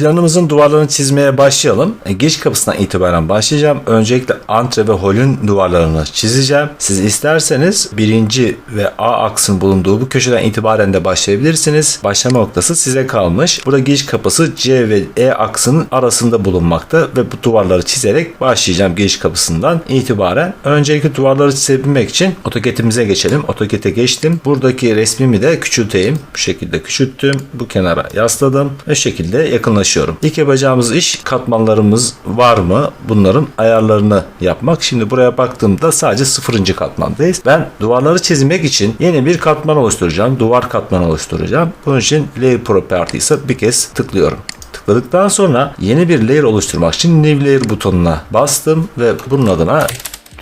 Planımızın duvarlarını çizmeye başlayalım. E, Giriş kapısından itibaren başlayacağım. Öncelikle antre ve holün duvarlarını çizeceğim. Siz isterseniz birinci ve A aksın bulunduğu bu köşeden itibaren de başlayabilirsiniz. Başlama noktası size kalmış. Burada giriş kapısı C ve E aksının arasında bulunmakta ve bu duvarları çizerek başlayacağım giriş kapısından itibaren. Öncelikle duvarları çizebilmek için AutoCAD'imize geçelim. AutoCAD'e geçtim. Buradaki resmimi de küçülteyim. Bu şekilde küçülttüm. Bu kenara yasladım. Şu şekilde yakınlaşıyorum. İlk yapacağımız iş katmanlarımız var mı? Bunların ayarlarını yapmak. Şimdi buraya baktığımda sadece sıfırıncı katmandayız. Ben duvarları çizmek için yeni bir katman oluşturacağım. Duvar katmanı oluşturacağım. Bunun için Layer Properties'e bir kez tıklıyorum. Tıkladıktan sonra yeni bir layer oluşturmak için New Layer butonuna bastım ve bunun adına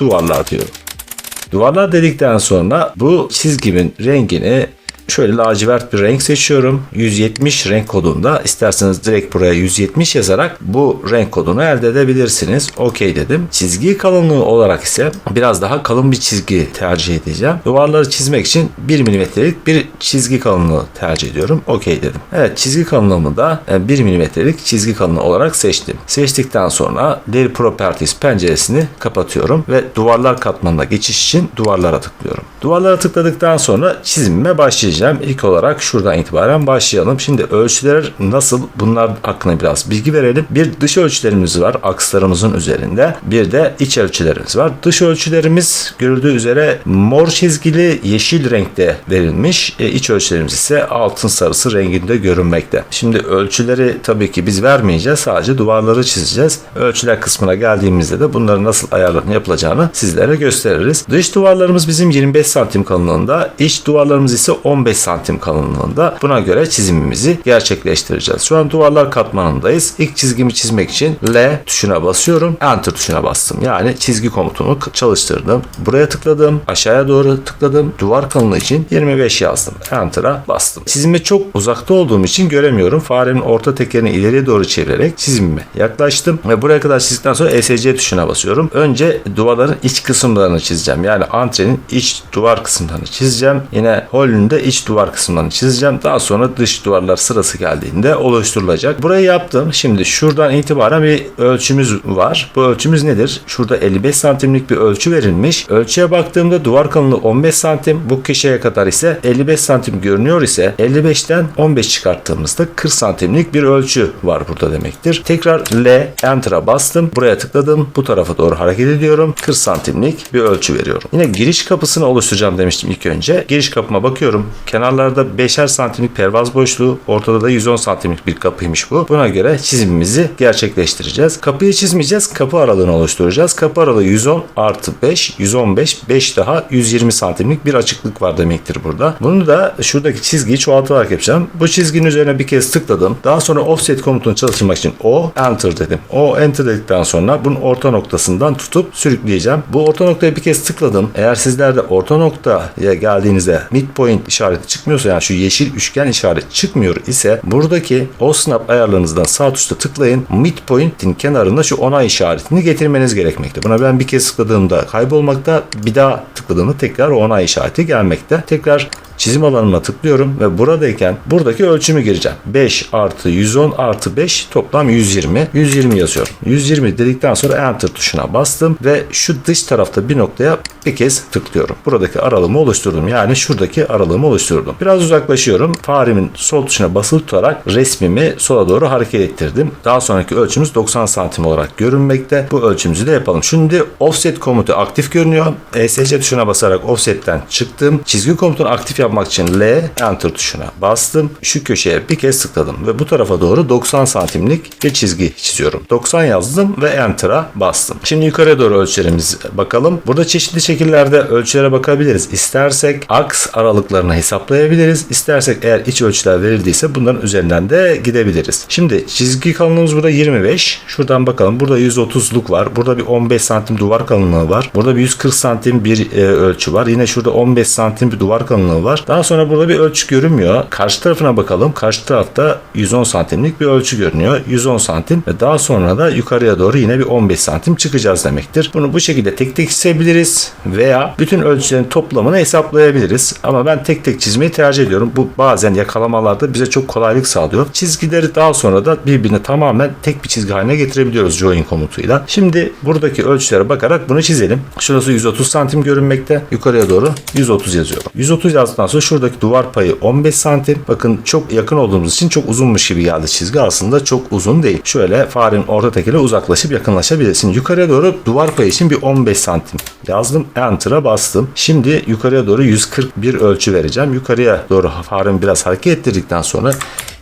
duvarlar diyorum. Duvarlar dedikten sonra bu çizgimin rengini şöyle lacivert bir renk seçiyorum. 170 renk kodunda isterseniz direkt buraya 170 yazarak bu renk kodunu elde edebilirsiniz. OK dedim. Çizgi kalınlığı olarak ise biraz daha kalın bir çizgi tercih edeceğim. Duvarları çizmek için 1 milimetrelik bir çizgi kalınlığı tercih ediyorum. OK dedim. Evet çizgi kalınlığımı da 1 milimetrelik çizgi kalınlığı olarak seçtim. Seçtikten sonra Layer Properties penceresini kapatıyorum ve duvarlar katmanına geçiş için duvarlara tıklıyorum. Duvarlara tıkladıktan sonra çizimime başlayacağım. İlk olarak şuradan itibaren başlayalım. Şimdi ölçüler nasıl? Bunlar hakkında biraz bilgi verelim. Bir dış ölçülerimiz var akslarımızın üzerinde. Bir de iç ölçülerimiz var. Dış ölçülerimiz görüldüğü üzere mor çizgili yeşil renkte verilmiş. E, iç ölçülerimiz ise altın sarısı renginde görünmekte. Şimdi ölçüleri tabii ki biz vermeyeceğiz. Sadece duvarları çizeceğiz. Ölçüler kısmına geldiğimizde de bunların nasıl ayarlarını yapılacağını sizlere gösteririz. Dış duvarlarımız bizim 25 santim kalınlığında. iç duvarlarımız ise 15 santim kalınlığında. Buna göre çizimimizi gerçekleştireceğiz. Şu an duvarlar katmanındayız. İlk çizgimi çizmek için L tuşuna basıyorum. Enter tuşuna bastım. Yani çizgi komutunu çalıştırdım. Buraya tıkladım. Aşağıya doğru tıkladım. Duvar kalınlığı için 25 yazdım. Enter'a bastım. Çizime çok uzakta olduğum için göremiyorum. Farenin orta tekerini ileriye doğru çevirerek çizimime yaklaştım. Ve buraya kadar çizdikten sonra ESC tuşuna basıyorum. Önce duvarların iç kısımlarını çizeceğim. Yani antrenin iç duvar kısımlarını çizeceğim. Yine holün de iç duvar kısımlarını çizeceğim. Daha sonra dış duvarlar sırası geldiğinde oluşturulacak. Burayı yaptım. Şimdi şuradan itibaren bir ölçümüz var. Bu ölçümüz nedir? Şurada 55 santimlik bir ölçü verilmiş. Ölçüye baktığımda duvar kalınlığı 15 santim. Bu köşeye kadar ise 55 santim görünüyor ise 55'ten 15 çıkarttığımızda 40 santimlik bir ölçü var burada demektir. Tekrar L Enter'a bastım. Buraya tıkladım. Bu tarafa doğru hareket ediyorum. 40 santimlik bir ölçü veriyorum. Yine giriş kapısını oluşturacağım demiştim ilk önce. Giriş kapıma bakıyorum. Kenarlarda 5'er santimlik pervaz boşluğu, ortada da 110 santimlik bir kapıymış bu. Buna göre çizimimizi gerçekleştireceğiz. Kapıyı çizmeyeceğiz. Kapı aralığını oluşturacağız. Kapı aralığı 110 artı 5, 115, 5 daha 120 santimlik bir açıklık var demektir burada. Bunu da şuradaki çizgiyi çoğaltarak yapacağım. Bu çizginin üzerine bir kez tıkladım. Daha sonra offset komutunu çalıştırmak için O, Enter dedim. O, Enter dedikten sonra bunun orta noktasından tutup sürükleyeceğim. Bu orta noktaya bir kez tıkladım. Eğer sizler de orta noktaya geldiğinizde midpoint işareti çıkmıyorsa yani şu yeşil üçgen işareti çıkmıyor ise buradaki o snap ayarlarınızdan sağ tuşta tıklayın. Midpoint'in kenarında şu onay işaretini getirmeniz gerekmekte. Buna ben bir kez tıkladığımda kaybolmakta bir daha tıkladığımda tekrar onay işareti gelmekte. Tekrar çizim alanıma tıklıyorum ve buradayken buradaki ölçümü gireceğim. 5 artı 110 artı 5 toplam 120. 120 yazıyorum. 120 dedikten sonra enter tuşuna bastım ve şu dış tarafta bir noktaya bir kez tıklıyorum. Buradaki aralığımı oluşturdum. Yani şuradaki aralığımı oluşturdum. Biraz uzaklaşıyorum. Faremin sol tuşuna basılı tutarak resmimi sola doğru hareket ettirdim. Daha sonraki ölçümüz 90 santim olarak görünmekte. Bu ölçümüzü de yapalım. Şimdi offset komutu aktif görünüyor. ESC tuşuna basarak offsetten çıktım. Çizgi komutunu aktif yapmak için L enter tuşuna bastım. Şu köşeye bir kez tıkladım ve bu tarafa doğru 90 santimlik bir çizgi çiziyorum. 90 yazdım ve enter'a bastım. Şimdi yukarıya doğru ölçülerimiz bakalım. Burada çeşitli şekillerde ölçülere bakabiliriz. İstersek aks aralıklarını hesaplayabiliriz. İstersek eğer iç ölçüler verildiyse bunların üzerinden de gidebiliriz. Şimdi çizgi kalınlığımız burada 25. Şuradan bakalım. Burada 130'luk var. Burada bir 15 santim duvar kalınlığı var. Burada bir 140 santim bir e, ölçü var. Yine şurada 15 santim bir duvar kalınlığı var. Daha sonra burada bir ölçü görünmüyor. Karşı tarafına bakalım. Karşı tarafta 110 santimlik bir ölçü görünüyor. 110 santim ve daha sonra da yukarıya doğru yine bir 15 santim çıkacağız demektir. Bunu bu şekilde tek tek çizebiliriz veya bütün ölçülerin toplamını hesaplayabiliriz. Ama ben tek tek çizmeyi tercih ediyorum. Bu bazen yakalamalarda bize çok kolaylık sağlıyor. Çizgileri daha sonra da birbirine tamamen tek bir çizgi haline getirebiliyoruz join komutuyla. Şimdi buradaki ölçülere bakarak bunu çizelim. Şurası 130 santim görünmekte. Yukarıya doğru 130 yazıyorum. 130 yazdıktan sonra şuradaki duvar payı 15 santim. Bakın çok yakın olduğumuz için çok uzunmuş gibi geldi çizgi. Aslında çok uzun değil. Şöyle farenin orta tekiyle uzaklaşıp yakınlaşabilirsin. Yukarıya doğru duvar payı için bir 15 santim yazdım. Enter'a bastım. Şimdi yukarıya doğru 141 ölçü vereceğim. Yukarıya doğru faremi biraz hareket ettirdikten sonra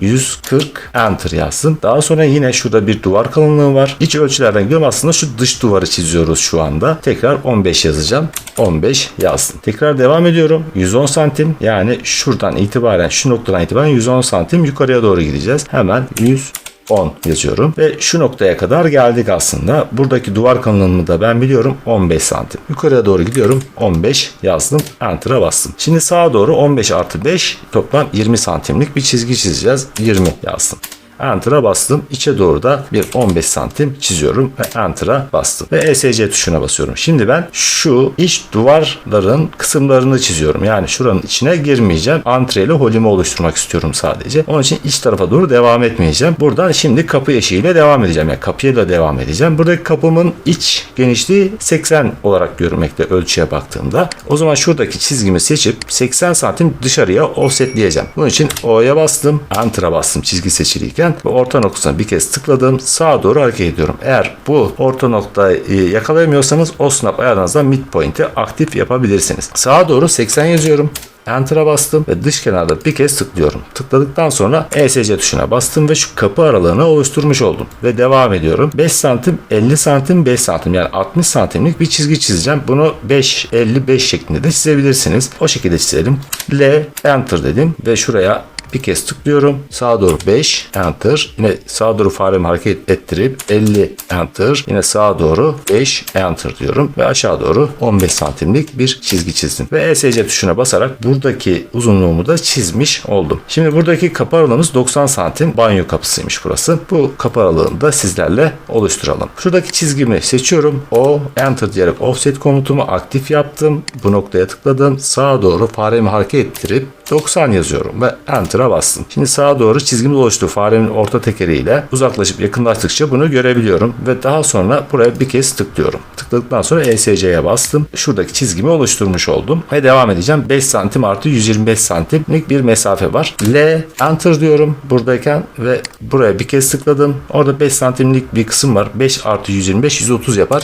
140 enter yazdım. Daha sonra yine şurada bir duvar kalınlığı var. İç ölçülerden gidiyorum. Aslında şu dış duvarı çiziyoruz şu anda. Tekrar 15 yazacağım. 15 yazdım. Tekrar devam ediyorum. 110 santim yani şuradan itibaren şu noktadan itibaren 110 santim yukarıya doğru gideceğiz. Hemen 100 10 yazıyorum ve şu noktaya kadar geldik aslında. Buradaki duvar kalınlığını da ben biliyorum 15 santim. Yukarıya doğru gidiyorum 15 yazdım enter'a bastım. Şimdi sağa doğru 15 artı 5 toplam 20 santimlik bir çizgi çizeceğiz. 20 yazdım. Enter'a bastım. İçe doğru da bir 15 santim çiziyorum ve Enter'a bastım. Ve ESC tuşuna basıyorum. Şimdi ben şu iç duvarların kısımlarını çiziyorum. Yani şuranın içine girmeyeceğim. Antre ile holümü oluşturmak istiyorum sadece. Onun için iç tarafa doğru devam etmeyeceğim. Buradan şimdi kapı eşiğiyle devam edeceğim. Yani kapıyla devam edeceğim. Buradaki kapımın iç genişliği 80 olarak görünmekte ölçüye baktığımda. O zaman şuradaki çizgimi seçip 80 santim dışarıya offsetleyeceğim. Bunun için O'ya bastım. Enter'a bastım çizgi seçiliyken ve orta noktasına bir kez tıkladım. Sağa doğru hareket ediyorum. Eğer bu orta noktayı yakalayamıyorsanız o snap ayarınızdan midpoint'i aktif yapabilirsiniz. Sağa doğru 80 yazıyorum. Enter'a bastım ve dış kenarda bir kez tıklıyorum. Tıkladıktan sonra ESC tuşuna bastım ve şu kapı aralığını oluşturmuş oldum. Ve devam ediyorum. 5 santim, 50 santim, 5 santim yani 60 santimlik bir çizgi çizeceğim. Bunu 5, 55 şeklinde de çizebilirsiniz. O şekilde çizelim. L, Enter dedim ve şuraya bir kez tıklıyorum. Sağa doğru 5 enter. Yine sağa doğru faremi hareket ettirip 50 enter. Yine sağa doğru 5 enter diyorum ve aşağı doğru 15 santimlik bir çizgi çizdim. Ve ESC tuşuna basarak buradaki uzunluğumu da çizmiş oldum. Şimdi buradaki kapı aralığımız 90 santim. Banyo kapısıymış burası. Bu kapı aralığını da sizlerle oluşturalım. Şuradaki çizgimi seçiyorum. O enter diyerek offset komutumu aktif yaptım. Bu noktaya tıkladım. Sağa doğru faremi hareket ettirip 90 yazıyorum ve Enter'a bastım. Şimdi sağa doğru çizgimiz oluştu. Farenin orta tekeriyle uzaklaşıp yakınlaştıkça bunu görebiliyorum ve daha sonra buraya bir kez tıklıyorum. Tıkladıktan sonra ESC'ye bastım. Şuradaki çizgimi oluşturmuş oldum ve devam edeceğim. 5 santim artı 125 santimlik bir mesafe var. L Enter diyorum buradayken ve buraya bir kez tıkladım. Orada 5 santimlik bir kısım var. 5 artı 125 130 yapar.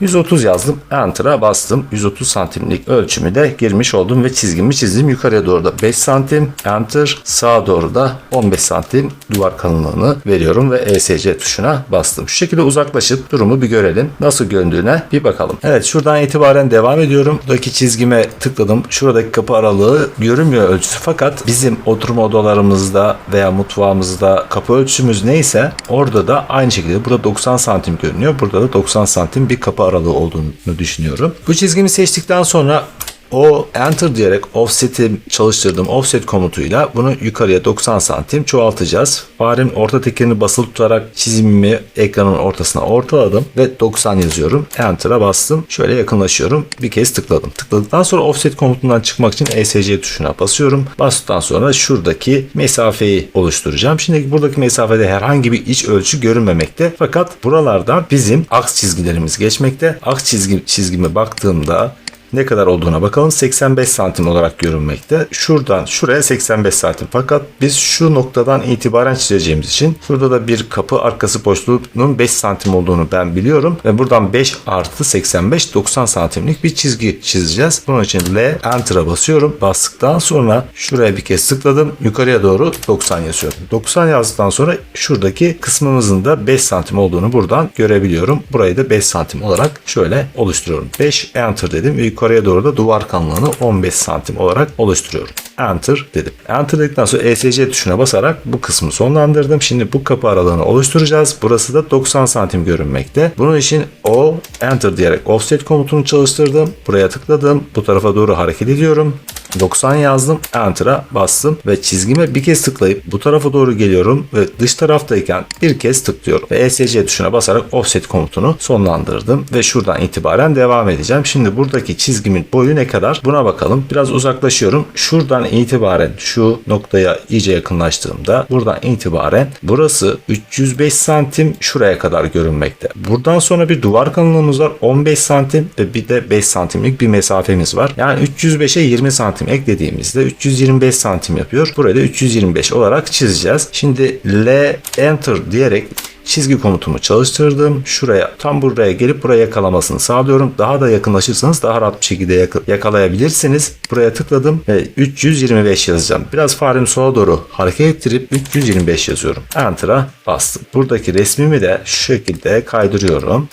130 yazdım. Enter'a bastım. 130 santimlik ölçümü de girmiş oldum ve çizgimi çizdim. Yukarıya doğru da 5 santim. Enter. Sağa doğru da 15 santim duvar kalınlığını veriyorum ve ESC tuşuna bastım. Şu şekilde uzaklaşıp durumu bir görelim. Nasıl göründüğüne bir bakalım. Evet şuradan itibaren devam ediyorum. Buradaki çizgime tıkladım. Şuradaki kapı aralığı görünmüyor ölçüsü fakat bizim oturma odalarımızda veya mutfağımızda kapı ölçümüz neyse orada da aynı şekilde burada 90 santim görünüyor. Burada da 90 santim bir kapı aralığı olduğunu düşünüyorum. Bu çizgimi seçtikten sonra o enter diyerek offset'i çalıştırdım. Offset komutuyla bunu yukarıya 90 santim çoğaltacağız. Farenin orta tekerini basılı tutarak çizimimi ekranın ortasına ortaladım ve 90 yazıyorum. Enter'a bastım. Şöyle yakınlaşıyorum. Bir kez tıkladım. Tıkladıktan sonra offset komutundan çıkmak için ESC tuşuna basıyorum. Bastıktan sonra şuradaki mesafeyi oluşturacağım. Şimdi buradaki mesafede herhangi bir iç ölçü görünmemekte. Fakat buralardan bizim aks çizgilerimiz geçmekte. Aks çizgi, çizgime baktığımda ne kadar olduğuna bakalım. 85 santim olarak görünmekte. Şuradan şuraya 85 santim. Fakat biz şu noktadan itibaren çizeceğimiz için şurada da bir kapı arkası boşluğunun 5 santim olduğunu ben biliyorum. Ve buradan 5 artı 85 90 santimlik bir çizgi çizeceğiz. Bunun için L Enter'a basıyorum. Bastıktan sonra şuraya bir kez tıkladım. Yukarıya doğru 90 yazıyorum. 90 yazdıktan sonra şuradaki kısmımızın da 5 santim olduğunu buradan görebiliyorum. Burayı da 5 santim olarak şöyle oluşturuyorum. 5 Enter dedim ve yukarıya doğru da duvar kalınlığını 15 santim olarak oluşturuyorum. Enter dedim. Enter dedikten sonra ESC tuşuna basarak bu kısmı sonlandırdım. Şimdi bu kapı aralığını oluşturacağız. Burası da 90 santim görünmekte. Bunun için O Enter diyerek offset komutunu çalıştırdım. Buraya tıkladım. Bu tarafa doğru hareket ediyorum. 90 yazdım. Enter'a bastım ve çizgime bir kez tıklayıp bu tarafa doğru geliyorum ve dış taraftayken bir kez tıklıyorum. Ve ESC tuşuna basarak offset komutunu sonlandırdım ve şuradan itibaren devam edeceğim. Şimdi buradaki çizgimin boyu ne kadar? Buna bakalım. Biraz uzaklaşıyorum. Şuradan itibaren şu noktaya iyice yakınlaştığımda buradan itibaren burası 305 santim şuraya kadar görünmekte. Buradan sonra bir duvar kalınlığımız var 15 santim ve bir de 5 santimlik bir mesafemiz var. Yani 305'e 20 santim eklediğimizde 325 santim yapıyor. Burayı da 325 olarak çizeceğiz. Şimdi L Enter diyerek çizgi komutumu çalıştırdım. Şuraya tam buraya gelip buraya yakalamasını sağlıyorum. Daha da yakınlaşırsanız daha rahat bir şekilde yak- yakalayabilirsiniz. Buraya tıkladım ve 325 yazacağım. Biraz faremi sola doğru hareket ettirip 325 yazıyorum. Enter'a bastım. Buradaki resmimi de şu şekilde kaydırıyorum.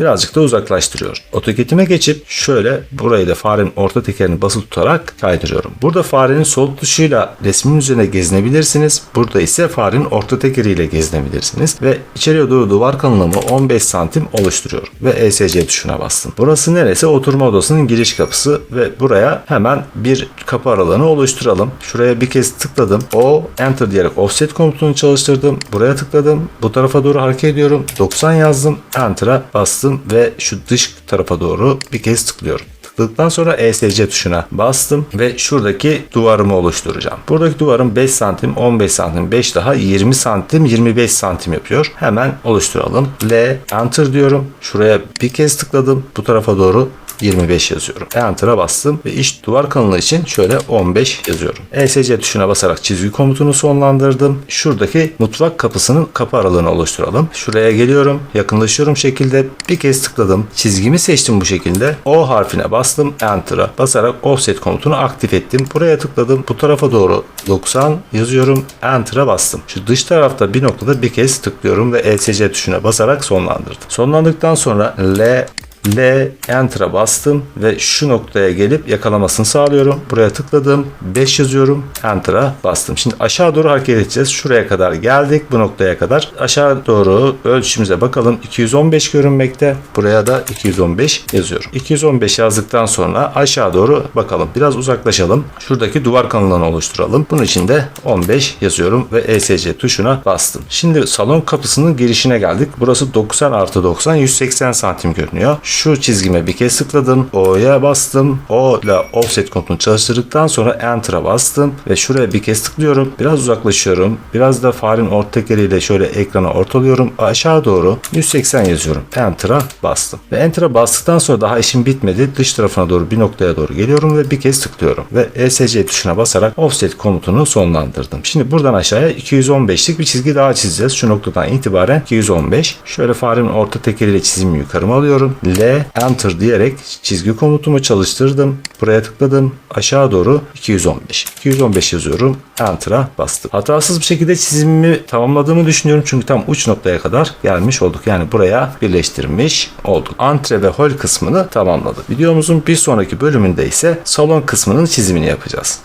Birazcık da uzaklaştırıyorum. AutoCAD'ime geçip şöyle burayı da farenin orta tekerini basılı tutarak kaydırıyorum. Burada farenin sol tuşuyla resmin üzerine gezinebilirsiniz. Burada ise farenin orta tekeriyle gezinebilirsiniz. Ve içeriye doğru duvar kalınlığımı 15 santim oluşturuyorum. Ve ESC tuşuna bastım. Burası neresi? Oturma odasının giriş kapısı ve buraya hemen bir kapı aralığını oluşturalım. Şuraya bir kez tıkladım. O Enter diyerek offset komutunu çalıştırdım. Buraya tıkladım. Bu tarafa doğru hareket ediyorum. 90 yazdım. Enter'a bastım ve şu dış tarafa doğru bir kez tıklıyorum. Tıkladıktan sonra ESC tuşuna bastım ve şuradaki duvarımı oluşturacağım. Buradaki duvarım 5 santim, 15 santim, 5 daha 20 santim, 25 santim yapıyor. Hemen oluşturalım. L, Enter diyorum. Şuraya bir kez tıkladım. Bu tarafa doğru 25 yazıyorum. Enter'a bastım ve iç duvar kalınlığı için şöyle 15 yazıyorum. ESC tuşuna basarak çizgi komutunu sonlandırdım. Şuradaki mutfak kapısının kapı aralığını oluşturalım. Şuraya geliyorum. Yakınlaşıyorum şekilde bir kez tıkladım. Çizgimi seçtim bu şekilde. O harfine bastım. Enter'a basarak offset komutunu aktif ettim. Buraya tıkladım. Bu tarafa doğru 90 yazıyorum. Enter'a bastım. Şu dış tarafta bir noktada bir kez tıklıyorum ve ESC tuşuna basarak sonlandırdım. Sonlandıktan sonra L L Enter'a bastım ve şu noktaya gelip yakalamasını sağlıyorum. Buraya tıkladım. 5 yazıyorum. Enter'a bastım. Şimdi aşağı doğru hareket edeceğiz. Şuraya kadar geldik. Bu noktaya kadar. Aşağı doğru ölçümüze bakalım. 215 görünmekte. Buraya da 215 yazıyorum. 215 yazdıktan sonra aşağı doğru bakalım. Biraz uzaklaşalım. Şuradaki duvar kanalını oluşturalım. Bunun için de 15 yazıyorum ve ESC tuşuna bastım. Şimdi salon kapısının girişine geldik. Burası 90 artı 90 180 santim görünüyor. Şu çizgime bir kez tıkladım. O'ya bastım. O ile offset komutunu çalıştırdıktan sonra Enter'a bastım ve şuraya bir kez tıklıyorum. Biraz uzaklaşıyorum. Biraz da farenin orta tekeriyle şöyle ekrana ortalıyorum. Aşağı doğru 180 yazıyorum. Enter'a bastım. Ve Enter'a bastıktan sonra daha işim bitmedi. Dış tarafına doğru bir noktaya doğru geliyorum ve bir kez tıklıyorum. Ve ESC tuşuna basarak offset komutunu sonlandırdım. Şimdi buradan aşağıya 215'lik bir çizgi daha çizeceğiz. Şu noktadan itibaren 215. Şöyle farenin orta tekeriyle çizimi yukarıma alıyorum. L Enter diyerek çizgi komutumu çalıştırdım. Buraya tıkladım. Aşağı doğru 215. 215 yazıyorum. Enter'a bastım. Hatasız bir şekilde çizimimi tamamladığımı düşünüyorum. Çünkü tam uç noktaya kadar gelmiş olduk. Yani buraya birleştirmiş olduk. Antre ve hol kısmını tamamladık. Videomuzun bir sonraki bölümünde ise salon kısmının çizimini yapacağız.